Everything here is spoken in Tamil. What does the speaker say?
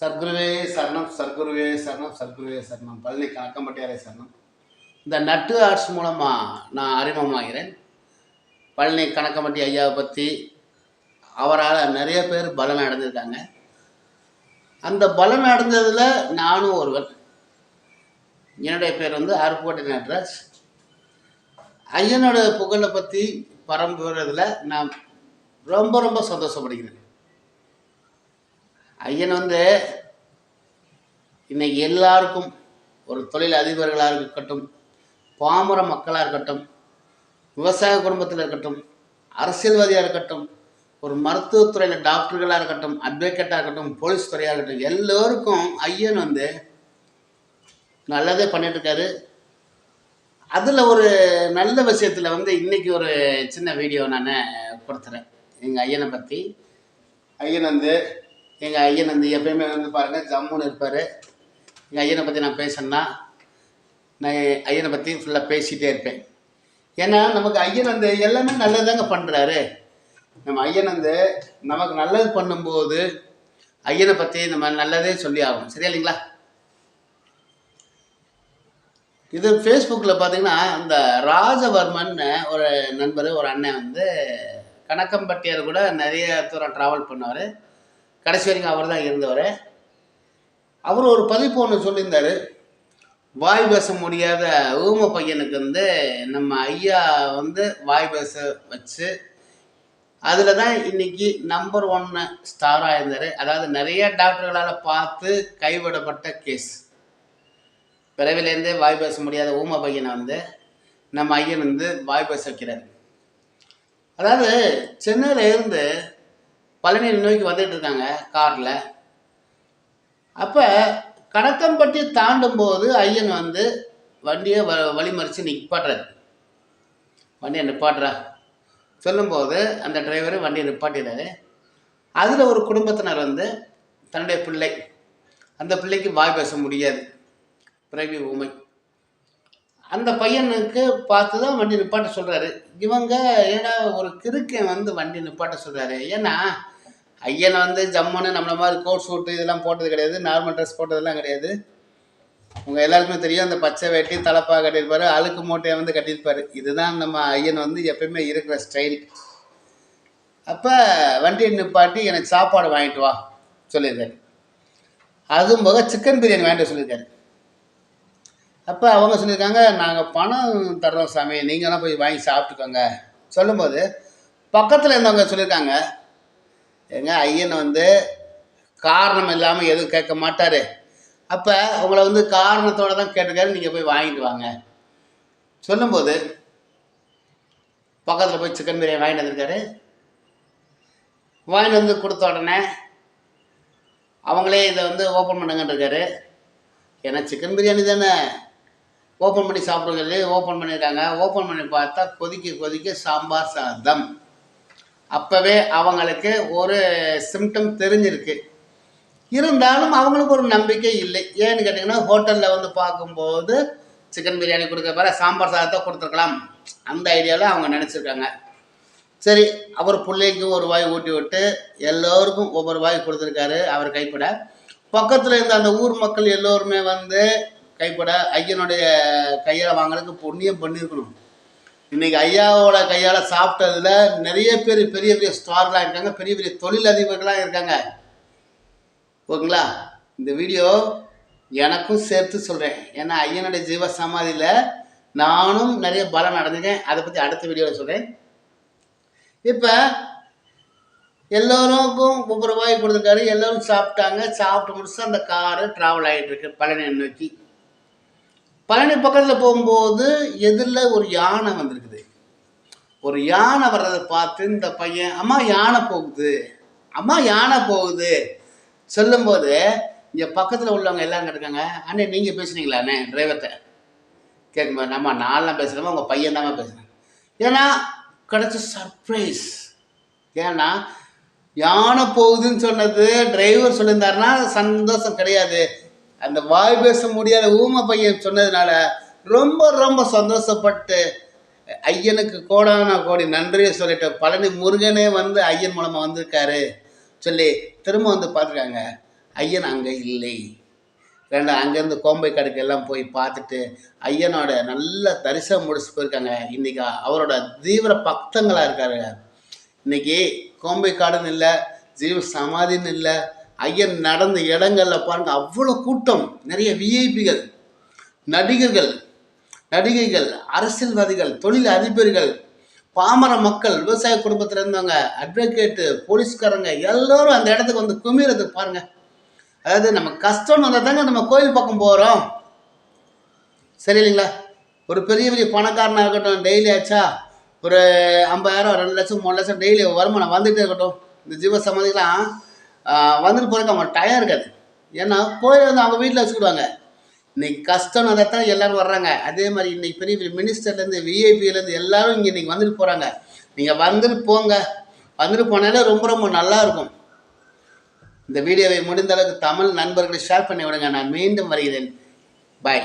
சர்க்குருவே சரணம் சர்க்குருவே சரணம் சர்க்குருவே சரணம். பழனி கணக்கம்பட்டியாரே சரணம். இந்த நட்டு ஆர்ட்ஸ் மூலமாக நான் அறிமுகமாகிறேன் பழனி கணக்கம்பட்டி ஐயாவை பற்றி அவரால் நிறைய பேர் பலன் அடைஞ்சிருக்காங்க. அந்த பலன் அடைஞ்சதில் நானும் ஒருவன். என்னுடைய பேர் வந்து அருப்புக்கோட்டை நட்ராஜ். ஐயனோட புகழை பற்றி பரம்புறதில் நான் ரொம்ப ரொம்ப சந்தோஷப்படுகிறேன். ஐயன் வந்து இன்னைக்கு எல்லாருக்கும் ஒரு தொழில் அதிபர்களாக இருக்கட்டும் பாமர மக்களாக இருக்கட்டும் விவசாய குடும்பத்தில் இருக்கட்டும் அரசியல்வாதியாக இருக்கட்டும் ஒரு மருத்துவத்துறையில் டாக்டர்களாக இருக்கட்டும் அட்வொகேட்டாக இருக்கட்டும் போலீஸ் துறையாக இருக்கட்டும் எல்லோருக்கும் ஐயன் வந்து நல்லதே பண்ணிட்டுருக்காரு அதில் ஒரு நல்ல விஷயத்தில் வந்து இன்றைக்கி ஒரு சின்ன வீடியோ நான் கொடுத்துறேன். எங்கள் ஐயனை பற்றி ஐயன் வந்து எங்கள் ஐயன் வந்து எப்பயுமே வந்து பாருங்கள் ஜம்முன்னு இருப்பார். எங்கள் ஐயனை பற்றி நான் பேசணுன்னா நான் என் ஐயனை பற்றி ஃபுல்லாக பேசிகிட்டே இருப்பேன். ஏன்னா நமக்கு ஐயன் வந்து எல்லாமே நல்லதாங்க பண்ணுறாரு நம்ம ஐயன் வந்து நமக்கு நல்லது பண்ணும்போது ஐயனை பற்றி நம்ம நல்லதே சொல்லி ஆகணும். சரியா இல்லைங்களா? இது ஃபேஸ்புக்கில் பார்த்தீங்கன்னா அந்த ராஜவர்மன் ஒரு நண்பர் ஒரு அண்ணன் வந்து கணக்கம்பட்டியார் கூட நிறைய தூரம் ட்ராவல் பண்ணுவார். கடைசி வரைக்கும் அவர் தான் இருந்தவர். அவர் ஒரு பதிப்பு ஒன்று சொல்லியிருந்தார். வாய் பேச முடியாத ஊம பையனுக்கு வந்து நம்ம ஐயா வந்து வாய் பேச வச்சு அதில் தான் இன்னைக்கு நம்பர் ஒன்று ஸ்டாராக இருந்தார். அதாவது நிறைய டாக்டர்களால் பார்த்து கைவிடப்பட்ட கேஸ் பிறவிலேருந்தே வாய் பேச முடியாத ஊம பையனை வந்து நம்ம ஐயன் வந்து வாய் பேச வைக்கிறார். அதாவது சென்னையில் இருந்து பழனி நோக்கி வந்துட்டு இருக்காங்க காரில். அப்போ கடக்கம்பட்டி தாண்டும் போது ஐயன் வந்து வண்டியை வ வழிமறித்து நிப்பாட்டுறாரு. வண்டியை நிப்பாட்டுறா. சொல்லும்போது அந்த டிரைவர் வண்டியை நிப்பாட்டிடுறாரு அதில் ஒரு குடும்பத்தினர் வந்து தன்னுடைய பிள்ளை. அந்த பிள்ளைக்கு வாய் பேச முடியாது. பிறவி உமை அந்த பையனுக்கு பார்த்து தான் வண்டி நிப்பாட்ட சொல்கிறாரு இவங்க ஏன்னா ஒரு கிறுக்கன் வந்து வண்டி நிப்பாட்ட சொல்கிறாரு ஏன்னா ஐயனை வந்து ஜம்முன்னு நம்மள மாதிரி கோட் சூட்டு இதெல்லாம் போட்டது கிடையாது. நார்மல் ட்ரெஸ் போட்டதெல்லாம் கிடையாது. உங்கள் எல்லாருக்குமே தெரியும் அந்த பச்சை வேட்டி தலைப்பா கட்டியிருப்பாரு அழுக்கு மூட்டையை வந்து கட்டியிருப்பாரு. இதுதான் நம்ம ஐயன் வந்து எப்பயுமே இருக்கிற ஸ்டைல் அப்போ வண்டியை நிப்பாட்டி எனக்கு சாப்பாடு வாங்கிட்டு வா சொல்லியிருக்காரு. அதுவும் போக சிக்கன் பிரியாணி வாங்கிட்டு சொல்லியிருக்காரு. அப்போ அவங்க சொல்லியிருக்காங்க நாங்கள் பணம் தர்றோம் சாமி நீங்களாம் போய் வாங்கி சாப்பிட்டுக்கோங்க. சொல்லும்போது பக்கத்தில் இருந்தவங்க சொல்லியிருக்காங்க எங்க ஐயன் வந்து காரணம் இல்லாமல் எதுவும் கேட்க மாட்டார். அப்போ உங்களை வந்து காரணத்தோடு தான் கேட்டிருக்காரு நீங்கள் போய் வாங்கிட்டு வாங்க. சொல்லும்போது பக்கத்தில் போய் சிக்கன் பிரியாணி வாங்கிட்டு வந்திருக்காரு. வாங்கிட்டு வந்து கொடுத்த உடனே அவங்களே இதை வந்து ஓப்பன் பண்ணுங்கன்றிருக்காரு ஏன்னா சிக்கன் பிரியாணி தானே. ஓப்பன் பண்ணி சாப்பிடுங்க ஓப்பன் பண்ணியிருக்காங்க ஓப்பன் பண்ணி பார்த்தா கொதிக்க கொதிக்க சாம்பார் சாதம். அப்போவே அவங்களுக்கு ஒரு சிம்டம் தெரிஞ்சிருக்கு. இருந்தாலும் அவங்களுக்கு ஒரு நம்பிக்கை இல்லை. ஏன்னு கேட்டிங்கன்னா ஹோட்டலில் வந்து பார்க்கும்போது சிக்கன் பிரியாணி கொடுக்க பிற சாம்பார் சாதத்தை கொடுத்துருக்கலாம். அந்த ஐடியாவில் அவங்க நினச்சிருக்காங்க. சரி அவர் பிள்ளைக்கு ஒரு வாய் ஊட்டி விட்டு எல்லோருக்கும் ஒவ்வொரு வாய் கொடுத்துருக்காரு. அவர் கைப்பட. பக்கத்தில் இருந்த அந்த ஊர் மக்கள் எல்லோருமே வந்து கைப்பட ஐயனுடைய கையால் வாங்குறதுக்கு புண்ணியம் பண்ணியிருக்கணும் இன்னைக்கு ஐயாவோட கையால் சாப்பிட்டதுல நிறைய பேர் பெரிய பெரிய ஸ்டார்லாம் இருக்காங்க பெரிய பெரிய தொழிலதிபர்களாக இருக்காங்க. ஓகேங்களா? இந்த வீடியோ எனக்கும் சேர்த்து சொல்கிறேன் ஏன்னா ஐயனுடைய ஜீவ சமாதியில் நானும் நிறைய பலம் அடைஞ்சிருக்கேன். அதை பற்றி அடுத்த வீடியோவில் சொல்கிறேன் இப்போ எல்லோருக்கும் ஒவ்வொரு ரூபாய் கொடுத்துருக்காரு. எல்லோரும் சாப்பிட்டாங்க. சாப்பிட்டு முடிச்சு அந்த காரு ட்ராவல் ஆகிட்டு இருக்கு. பழனி நோக்கி. பழனி பக்கத்தில் போகும்போது எதிரில் ஒரு யானை வந்திருக்குது? ஒரு யானை வர்றதை பார்த்து இந்த பையன் அம்மா யானை போகுது. அம்மா யானை போகுது. சொல்லும்போது இங்கே பக்கத்தில் உள்ளவங்க எல்லாம் கிடக்காங்க அண்ணே நீங்கள் பேசுனீங்களாண்ணே டிரைவர்கிட்ட. கேட்கும்போது நம்ம நான்லாம் பேசுகிறோமா உங்கள் பையன் தான் பேசுகிறேன் ஏன்னா கிடச்ச சர்ப்ரைஸ் ஏன்னா யானை போகுதுன்னு சொன்னது டிரைவர் சொல்லியிருந்தாருன்னா சந்தோஷம் கிடையாது. அந்த வாய் பேச முடியாத ஊமை பையன் சொன்னதுனால ரொம்ப ரொம்ப சந்தோஷப்பட்டு ஐயனுக்கு கோடான கோடி நன்றியை சொல்லிட்டு பழனி முருகனே வந்து ஐயன் மூலமாக வந்திருக்காரு. சொல்லி திரும்ப வந்து பார்த்துருக்காங்க. ஐயன் அங்கே இல்லை. ரெண்டு அங்கேருந்து கோம்பை கடைக்கு எல்லாம் போய் பார்த்துட்டு ஐயனோட நல்ல தரிசனம் முடிச்சு போயிருக்காங்க. இன்னைக்கு அவரோட தீவிர பக்தங்களாக இருக்காரு இன்னைக்கு கோம்பை காடுன்னு இல்லை ஜீவ சமாதின்னு இல்லை ஐயன் நடந்த இடங்களில் பாருங்கள் அவ்வளோ கூட்டம். நிறைய விஐபிகள் நடிகர்கள் நடிகைகள் அரசியல்வாதிகள் தொழில் அதிபர்கள் பாமர மக்கள் விவசாய குடும்பத்தில் இருந்தவங்க அட்வொகேட்டு போலீஸ்காரங்க எல்லோரும் அந்த இடத்துக்கு வந்து குமிறது பாருங்கள் அதாவது நம்ம கஷ்டம்னு வந்தால் தாங்க நம்ம கோயில் பக்கம் போகிறோம் சரி இல்லைங்களா? ஒரு பெரிய பெரிய பணக்காரனாக இருக்கட்டும் டெய்லி ஆச்சா? ஒரு ஐம்பதாயிரம் ரெண்டு லட்சம் மூணு லட்சம் டெய்லி வருமானம் வந்துகிட்டே இருக்கட்டும். இந்த ஜீவ சமாதிக்கெலாம் வந்துட்டு போகிறதுக்கு அவங்க டயம் இருக்காது. ஏன்னா கோயில் வந்து அவங்க வீட்டில் வச்சுக்கிடுவாங்க. இன்னைக்கு கஷ்டம்னு அதை தான் எல்லாரும் வர்றாங்க. அதே மாதிரி இன்னைக்கு பெரிய பெரிய மினிஸ்டர்லேருந்து விஐபிலேருந்து எல்லாரும் இங்கே இன்றைக்கி வந்துட்டு போகிறாங்க நீங்கள் வந்துட்டு போங்க. வந்துட்டு போனாலே ரொம்ப ரொம்ப நல்லாயிருக்கும் இந்த வீடியோவை முடிந்த அளவுக்கு தமிழ் நண்பர்களை ஷேர் பண்ணி விடுங்க. நான் மீண்டும் வருகிறேன். பாய்